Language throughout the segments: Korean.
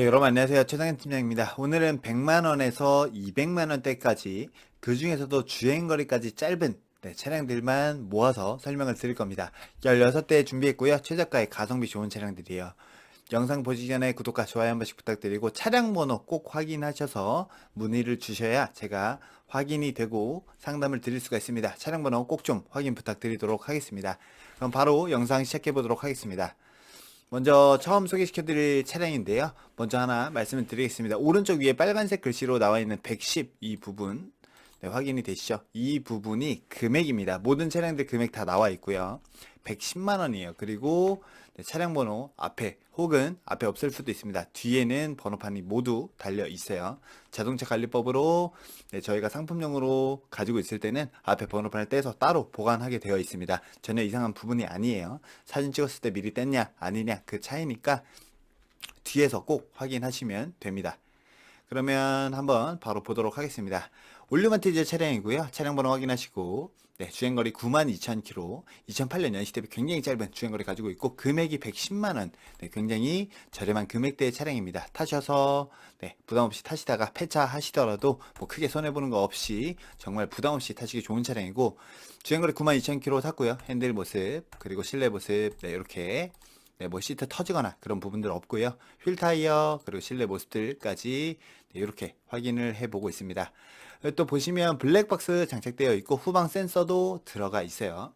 네, 여러분 안녕하세요. 최상현 팀장입니다. 오늘은 100만원에서 200만원대까지 그 중에서도 주행거리까지 짧은 네, 차량들만 모아서 설명을 드릴 겁니다. 16대 준비했고요. 최저가의 가성비 좋은 차량들이에요. 영상 보시기 전에 구독과 좋아요 한 번씩 부탁드리고 차량 번호 꼭 확인하셔서 문의를 주셔야 제가 확인이 되고 상담을 드릴 수가 있습니다. 차량 번호 꼭 좀 확인 부탁드리도록 하겠습니다. 그럼 바로 영상 시작해 보도록 하겠습니다. 먼저 처음 소개시켜드릴 차량인데요. 먼저 하나 말씀을 드리겠습니다. 오른쪽 위에 빨간색 글씨로 나와 있는 110 이 부분 네, 확인이 되시죠? 이 부분이 금액입니다. 모든 차량들 금액 다 나와 있고요. 110만 원이에요. 그리고 네, 차량 번호 앞에 혹은 앞에 없을 수도 있습니다. 뒤에는 번호판이 모두 달려 있어요. 자동차 관리법으로 네, 저희가 상품용으로 가지고 있을 때는 앞에 번호판을 떼서 따로 보관하게 되어 있습니다. 전혀 이상한 부분이 아니에요. 사진 찍었을 때 미리 뗐냐 아니냐 그 차이니까 뒤에서 꼭 확인하시면 됩니다. 그러면 한번 바로 보도록 하겠습니다. 올류마티즈 차량이고요. 차량 번호 확인하시고 네, 주행거리 92,000km, 2008년 연식 대비 굉장히 짧은 주행거리 가지고 있고 금액이 110만 원, 네, 굉장히 저렴한 금액대의 차량입니다. 타셔서 네, 부담 없이 타시다가 폐차하시더라도 뭐 크게 손해 보는 거 없이 정말 부담 없이 타시기 좋은 차량이고 주행거리 92,000km 탔고요. 핸들 모습 그리고 실내 모습 네, 이렇게 네, 뭐 시트 터지거나 그런 부분들 없고요. 휠 타이어 그리고 실내 모습들까지 네, 이렇게 확인을 해보고 있습니다. 또 보시면 블랙박스 장착되어 있고 후방 센서도 들어가 있어요.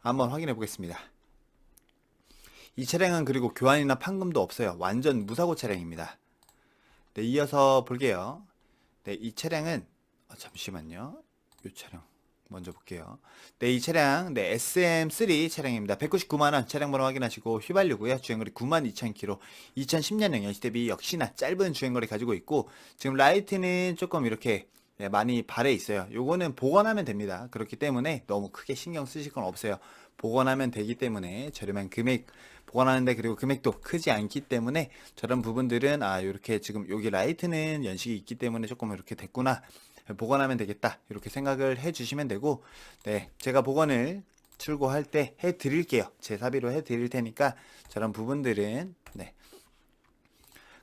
한번 확인해 보겠습니다. 이 차량은 그리고 교환이나 판금도 없어요. 완전 무사고 차량입니다. 네, 이어서 볼게요. 네, 이 차량은 아, 잠시만요. 이 차량 먼저 볼게요. 네, 이 차량 네, SM3 차량입니다. 199만 원 차량 번호 확인하시고 휘발유고요. 주행거리 92,000km. 2010년형 연식 대비 역시나 짧은 주행거리 가지고 있고 지금 라이트는 조금 이렇게 네, 많이 발해 있어요. 요거는 복원하면 됩니다. 그렇기 때문에 너무 크게 신경 쓰실 건 없어요. 복원하면 되기 때문에 저렴한 금액 복원하는데 그리고 금액도 크지 않기 때문에 저런 부분들은 아 이렇게 지금 여기 라이트는 연식이 있기 때문에 조금 이렇게 됐구나 복원하면 되겠다 이렇게 생각을 해 주시면 되고 네 제가 복원을 출고할 때 해 드릴게요 제 사비로 해 드릴 테니까 저런 부분들은 네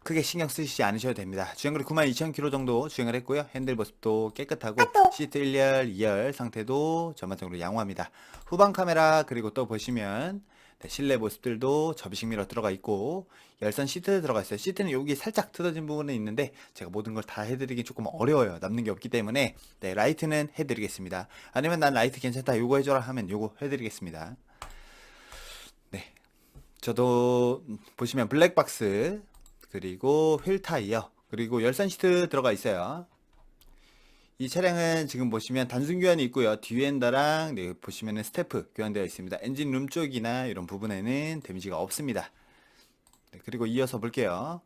크게 신경 쓰시지 않으셔도 됩니다. 주행거리 92,000km 정도 주행을 했고요. 핸들 모습도 깨끗하고 시트 1열, 2열 상태도 전반적으로 양호합니다. 후방 카메라 그리고 또 보시면 네, 실내 모습들도 접이식 미러 들어가 있고 열선 시트 들어가 있어요. 시트는 여기 살짝 뜯어진 부분은 있는데 제가 모든 걸 다 해드리기 조금 어려워요. 남는 게 없기 때문에 네, 라이트는 해드리겠습니다. 아니면 난 라이트 괜찮다 요거 해줘라 하면 요거 해드리겠습니다. 네, 저도 보시면 블랙박스 그리고 휠 타이어, 그리고 열선 시트 들어가 있어요. 이 차량은 지금 보시면 단순 교환이 있고요. 뒤엔더랑 네, 보시면은 스태프 교환되어 있습니다. 엔진 룸 쪽이나 이런 부분에는 데미지가 없습니다. 네, 그리고 이어서 볼게요.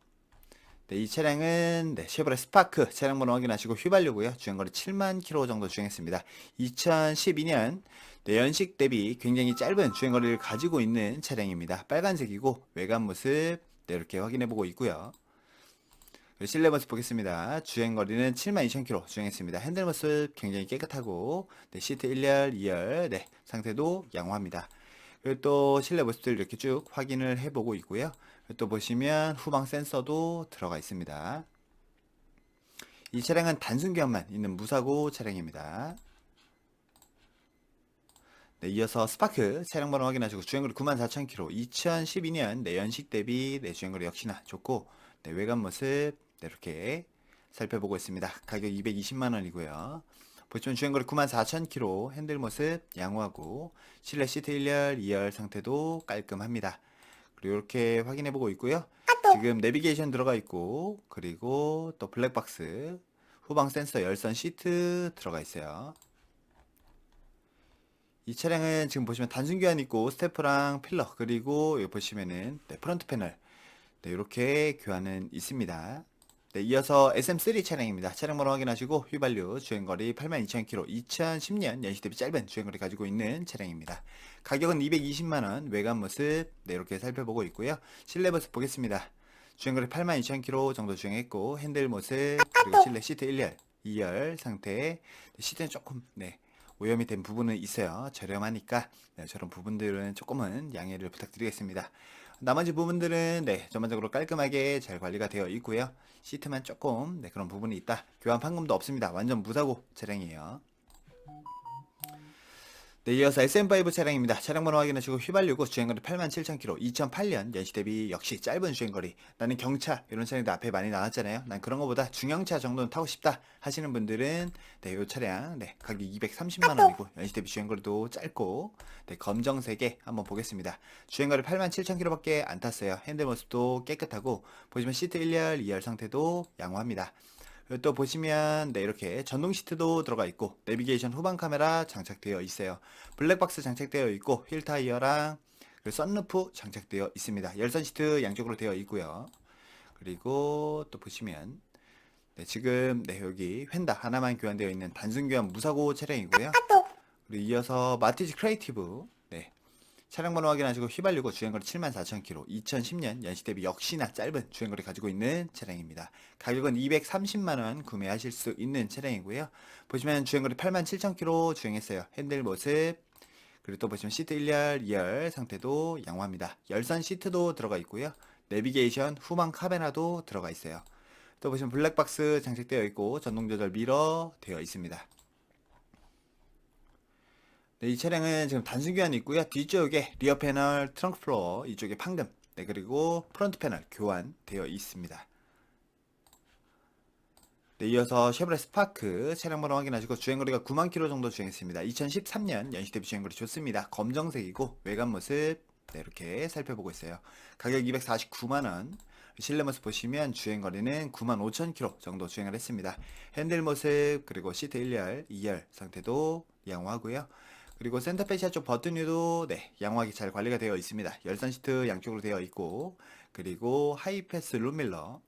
네, 이 차량은 네, 쉐보레 스파크 차량 번호 확인하시고 휘발유고요. 주행거리 7만 킬로 정도 주행했습니다. 2012년 네, 연식 대비 굉장히 짧은 주행거리를 가지고 있는 차량입니다. 빨간색이고 외관 모습 네, 이렇게 확인해 보고 있고요. 실내 모습 보겠습니다. 주행 거리는 72,000km 주행했습니다. 핸들 모습 굉장히 깨끗하고 네, 시트 1열, 2열 네, 상태도 양호합니다. 그리고 또 실내 모습들 이렇게 쭉 확인을 해보고 있고요. 또 보시면 후방 센서도 들어가 있습니다. 이 차량은 단순 교환만 있는 무사고 차량입니다. 네, 이어서 스파크 차량 번호 확인하시고 주행거리 94,000km 2012년 내 연식 대비 내 주행거리 역시나 좋고 네, 외관 모습 네, 이렇게 살펴보고 있습니다. 가격 220만 원이고요. 보시면 주행거리 94,000km 핸들 모습 양호하고 실내 시트 1열, 2열 상태도 깔끔합니다. 그리고 이렇게 확인해 보고 있고요. 지금 내비게이션 들어가 있고 그리고 또 블랙박스 후방 센서 열선 시트 들어가 있어요. 이 차량은 지금 보시면 단순 교환 있고 스태프랑 필러 그리고 여기 보시면은 네, 프론트 패널 네, 이렇게 교환은 있습니다. 네, 이어서 SM3 차량입니다. 차량 번호 확인하시고 휘발유 주행거리 82,000km 2010년 연식 대비 짧은 주행거리 가지고 있는 차량입니다. 가격은 220만원 외관 모습 네, 이렇게 살펴보고 있고요. 실내 모습 보겠습니다. 주행거리 82,000km 정도 주행했고 핸들 모습 그리고 실내 시트 1열 2열 상태 네, 시트는 조금 네, 오염이 된 부분은 있어요. 저렴하니까 네, 저런 부분들은 조금은 양해를 부탁드리겠습니다. 나머지 부분들은 네, 전반적으로 깔끔하게 잘 관리가 되어 있고요. 시트만 조금 네, 그런 부분이 있다. 교환 판금도 없습니다. 완전 무사고 차량이에요. 네, 이어서 SM5 차량입니다. 차량 번호 확인하시고 휘발유고 주행거리 87,000km. 2008년 연시 대비 역시 짧은 주행거리. 나는 경차 이런 차량도 앞에 많이 나왔잖아요. 난 그런 거보다 중형차 정도는 타고 싶다 하시는 분들은 네, 이 차량 네, 가격 230만 원이고 연시 대비 주행거리도 짧고 네, 검정색에 한번 보겠습니다. 주행거리 87,000km밖에 안 탔어요. 핸들 모습도 깨끗하고 보시면 시트 1열, 2열 상태도 양호합니다. 또 보시면 네 이렇게 전동 시트도 들어가 있고 내비게이션 후방 카메라 장착되어 있어요. 블랙박스 장착되어 있고 휠 타이어랑 썬루프 장착되어 있습니다. 열선 시트 양쪽으로 되어 있고요. 그리고 또 보시면 네, 지금 네 여기 휀다 하나만 교환되어 있는 단순 교환 무사고 차량이고요. 그리고 이어서 마티즈 크리에이티브 네 차량 번호 확인하시고 휘발유고 주행거리 74,000km 2010년 연시 대비 역시나 짧은 주행거리 가지고 있는 차량입니다. 가격은 230만원 구매하실 수 있는 차량이고요. 보시면 주행거리 87,000km 주행했어요. 핸들 모습 그리고 또 보시면 시트 1열, 2열 상태도 양호합니다. 열선 시트도 들어가 있고요. 내비게이션 후방 카메라도 들어가 있어요. 또 보시면 블랙박스 장착되어 있고 전동 조절 미러 되어 있습니다. 네, 이 차량은 지금 단순 교환이 있고요. 뒤쪽에 리어 패널, 트렁크 플로어, 이쪽에 판금, 네, 그리고 프론트 패널 교환되어 있습니다. 네, 이어서 쉐보레 스파크 차량 번호 확인하시고 주행거리가 9만 킬로 정도 주행했습니다. 2013년 연식 대비 주행거리 좋습니다. 검정색이고 외관 모습 네, 이렇게 살펴보고 있어요. 가격 249만 원. 실내 모습 보시면 주행거리는 9만 5천 킬로 정도 주행을 했습니다. 핸들 모습 그리고 시트 1열, 2열 상태도 양호하고요. 그리고 센터페시아 쪽 버튼류도 네, 양호하게 잘 관리가 되어 있습니다. 열선 시트 양쪽으로 되어 있고 그리고 하이패스 룸밀러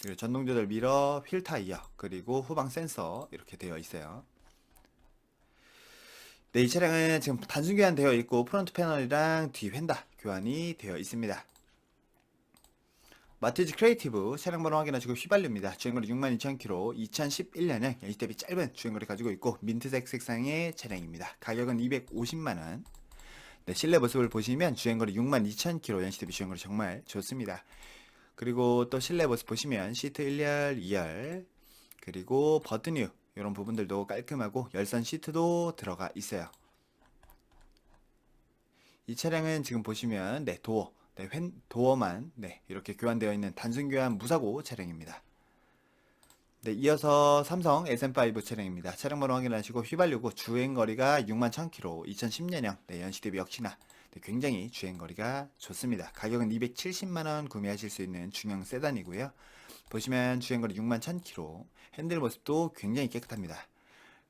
그리고 전동 조절 미러, 휠 타이어, 그리고 후방 센서 이렇게 되어 있어요. 네, 이 차량은 지금 단순 교환 되어 있고 프론트 패널이랑 뒤 휀다 교환이 되어 있습니다. 마티즈 크리에이티브 차량 번호 확인하시고 휘발유입니다. 주행거리 62,000km, 2011년형 연식 대비 짧은 주행거리 가지고 있고 민트색 색상의 차량입니다. 가격은 250만원. 네, 실내 모습을 보시면 주행거리 62,000km 연식 대비 주행거리 정말 좋습니다. 그리고 또 실내 모습 보시면 시트 1열, 2열, 그리고 버튼류 이런 부분들도 깔끔하고 열선 시트도 들어가 있어요. 이 차량은 지금 보시면 네 도어, 네 횡, 도어만 네 이렇게 교환되어 있는 단순 교환 무사고 차량입니다. 네, 이어서 삼성 SM5 차량입니다. 차량 번호 확인하시고 휘발유고 주행 거리가 6만 1000km, 2010년형 네, 연식 대비 역시나 네, 굉장히 주행 거리가 좋습니다. 가격은 270만 원 구매하실 수 있는 중형 세단이고요. 보시면 주행 거리 6만 1000km, 핸들 모습도 굉장히 깨끗합니다.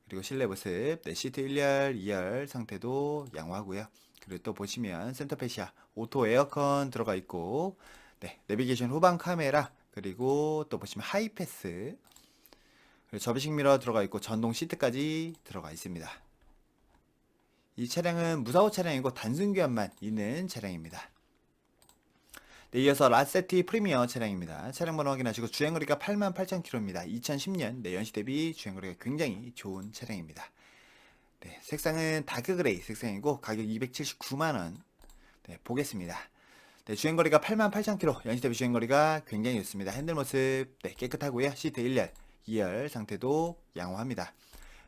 그리고 실내 모습, 네, 시트 1열, 2열 상태도 양호하고요. 그리고 또 보시면 센터페시아 오토 에어컨 들어가 있고, 네, 내비게이션 후방 카메라, 그리고 또 보시면 하이패스, 그리고 접이식 미러 들어가 있고 전동 시트까지 들어가 있습니다. 이 차량은 무사고 차량이고 단순 교환만 있는 차량입니다. 네, 이어서 라세티 프리미어 차량입니다. 차량 번호 확인하시고 주행거리가 88,000km입니다. 2010년 네, 연식 대비 주행거리가 굉장히 좋은 차량입니다. 네, 색상은 다크 그레이 색상이고 가격 279만 원 네, 보겠습니다. 네, 주행거리가 88,000km 연식 대비 주행거리가 굉장히 좋습니다. 핸들 모습 네, 깨끗하고요. 시트 1열, 2열 상태도 양호합니다.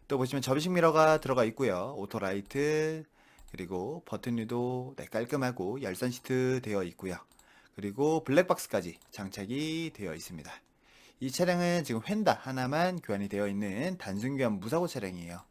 또 보시면 접이식 미러가 들어가 있고요. 오토라이트 그리고 버튼류도 네, 깔끔하고 열선 시트 되어 있고요. 그리고 블랙박스까지 장착이 되어 있습니다. 이 차량은 지금 휀다 하나만 교환이 되어 있는 단순 교환 무사고 차량이에요.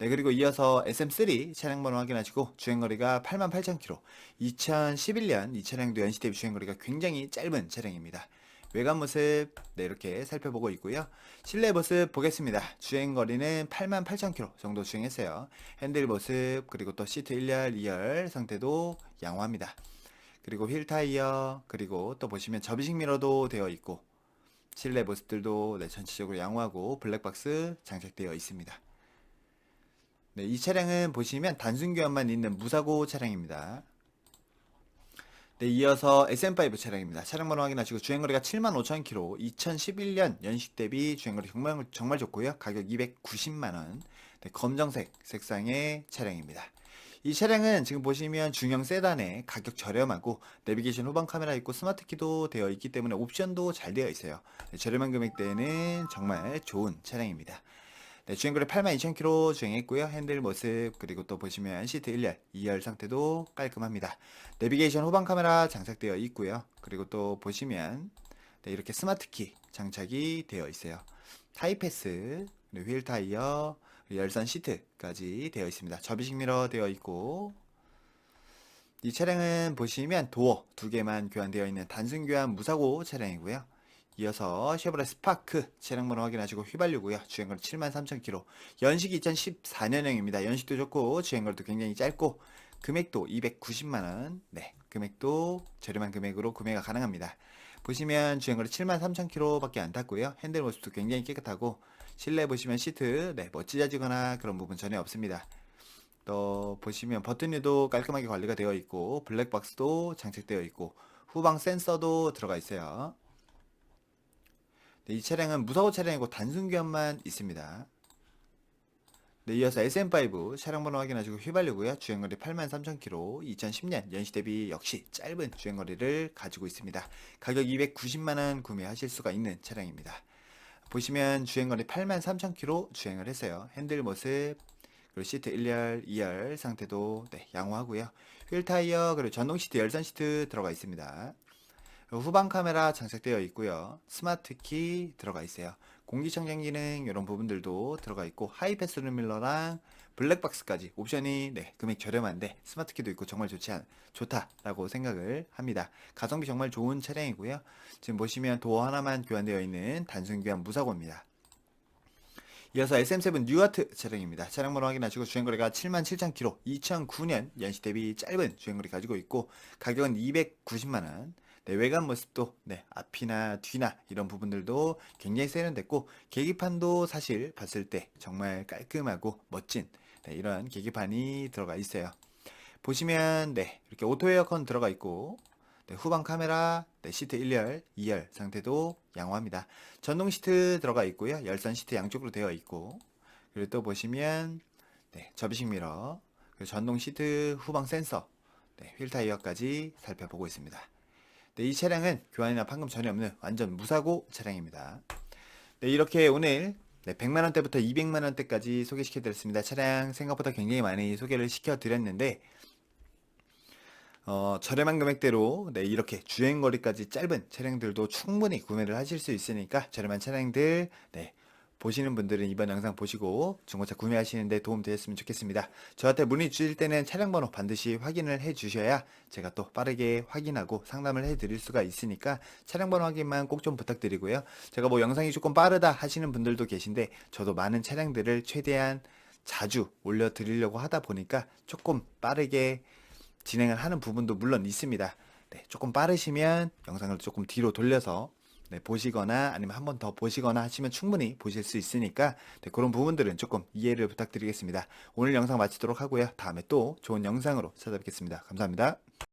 네, 그리고 이어서 SM3 차량 번호 확인하시고 주행거리가 88,000km. 2011년 이 차량도 연시 대비 주행거리가 굉장히 짧은 차량입니다. 외관 모습 네, 이렇게 살펴보고 있고요. 실내 모습 보겠습니다. 주행 거리는 88,000km 정도 주행했어요. 핸들 모습 그리고 또 시트 1열, 2열 상태도 양호합니다. 그리고 휠 타이어 그리고 또 보시면 접이식 미러도 되어 있고 실내 모습들도 네, 전체적으로 양호하고 블랙박스 장착되어 있습니다. 네, 이 차량은 보시면 단순 교환만 있는 무사고 차량입니다. 네, 이어서 SM5 차량입니다. 차량 번호 확인하시고 주행거리가 75,000km, 2011년 연식 대비 주행거리 정말, 정말 좋고요. 가격 290만원. 네, 검정색 색상의 차량입니다. 이 차량은 지금 보시면 중형 세단에 가격 저렴하고 내비게이션 후방 카메라 있고 스마트 키도 되어 있기 때문에 옵션도 잘 되어 있어요. 네, 저렴한 금액대에는 정말 좋은 차량입니다. 네, 주행거리 82,000km 주행했고요. 핸들 모습 그리고 또 보시면 시트 1열, 2열 상태도 깔끔합니다. 내비게이션 후방 카메라 장착되어 있고요. 그리고 또 보시면 네, 이렇게 스마트 키 장착이 되어 있어요. 타이패스, 휠 타이어, 열선 시트까지 되어 있습니다. 접이식 미러 되어 있고 이 차량은 보시면 도어 두 개만 교환되어 있는 단순 교환 무사고 차량이고요. 이어서 쉐보레 스파크 차량 번호 확인하시고 휘발유고요. 주행거리 73,000km. 연식이 2014년형입니다. 연식도 좋고 주행거리도 굉장히 짧고 금액도 290만 원. 네, 금액도 저렴한 금액으로 구매가 가능합니다. 보시면 주행거리 73,000km밖에 안 탔고요. 핸들 모습도 굉장히 깨끗하고 실내 보시면 시트 네, 뭐 찢어지거나 그런 부분 전혀 없습니다. 또 보시면 버튼류도 깔끔하게 관리가 되어 있고 블랙박스도 장착되어 있고 후방 센서도 들어가 있어요. 네, 이 차량은 무사고 차량이고 단순 교환만 있습니다. 네, 이어서 SM5 차량 번호 확인하시고 휘발유고요. 주행거리 83,000km, 2010년 연시 대비 역시 짧은 주행거리를 가지고 있습니다. 가격 290만원 구매하실 수가 있는 차량입니다. 보시면 주행거리 83,000km 주행을 했어요. 핸들 모습, 그리고 시트 1열, 2열 상태도 네, 양호하고요. 휠 타이어, 그리고 전동 시트, 열선 시트 들어가 있습니다. 후방 카메라 장착되어 있고요. 스마트 키 들어가 있어요. 공기청정 기능 이런 부분들도 들어가 있고 하이패스 루밀러랑 블랙박스까지 옵션이 네, 금액 저렴한데 스마트 키도 있고 정말 좋지 않, 좋다라고 생각을 합니다. 가성비 정말 좋은 차량이고요. 지금 보시면 도어 하나만 교환되어 있는 단순 교환 무사고입니다. 이어서 SM7 뉴아트 차량입니다. 차량 번호 확인하시고 주행거리가 77,000km, 2009년 연식 대비 짧은 주행거리 가지고 있고 가격은 290만 원. 네, 외관 모습도 네, 앞이나 뒤나 이런 부분들도 굉장히 세련됐고 계기판도 사실 봤을 때 정말 깔끔하고 멋진 네, 이런 계기판이 들어가 있어요. 보시면 네, 이렇게 오토 에어컨 들어가 있고 네, 후방 카메라, 네, 시트 1열, 2열 상태도 양호합니다. 전동 시트 들어가 있고요. 열선 시트 양쪽으로 되어 있고 그리고 또 보시면 네, 접이식 미러, 전동 시트 후방 센서, 네, 휠 타이어까지 살펴보고 있습니다. 네, 이 차량은 교환이나 판금 전혀 없는 완전 무사고 차량입니다. 네, 이렇게 오늘 네, 100만 원대부터 200만 원대까지 소개시켜 드렸습니다. 차량 생각보다 굉장히 많이 소개를 시켜 드렸는데 어, 저렴한 금액대로 네, 이렇게 주행거리까지 짧은 차량들도 충분히 구매를 하실 수 있으니까 저렴한 차량들 네, 보시는 분들은 이번 영상 보시고 중고차 구매하시는데 도움 되셨으면 좋겠습니다. 저한테 문의 주실 때는 차량 번호 반드시 확인을 해 주셔야 제가 또 빠르게 확인하고 상담을 해 드릴 수가 있으니까 차량 번호 확인만 꼭 좀 부탁드리고요. 제가 뭐 영상이 조금 빠르다 하시는 분들도 계신데 저도 많은 차량들을 최대한 자주 올려 드리려고 하다 보니까 조금 빠르게 진행을 하는 부분도 물론 있습니다. 네, 조금 빠르시면 영상을 조금 뒤로 돌려서 네, 보시거나 아니면 한 번 더 보시거나 하시면 충분히 보실 수 있으니까 네, 그런 부분들은 조금 이해를 부탁드리겠습니다. 오늘 영상 마치도록 하고요. 다음에 또 좋은 영상으로 찾아뵙겠습니다. 감사합니다.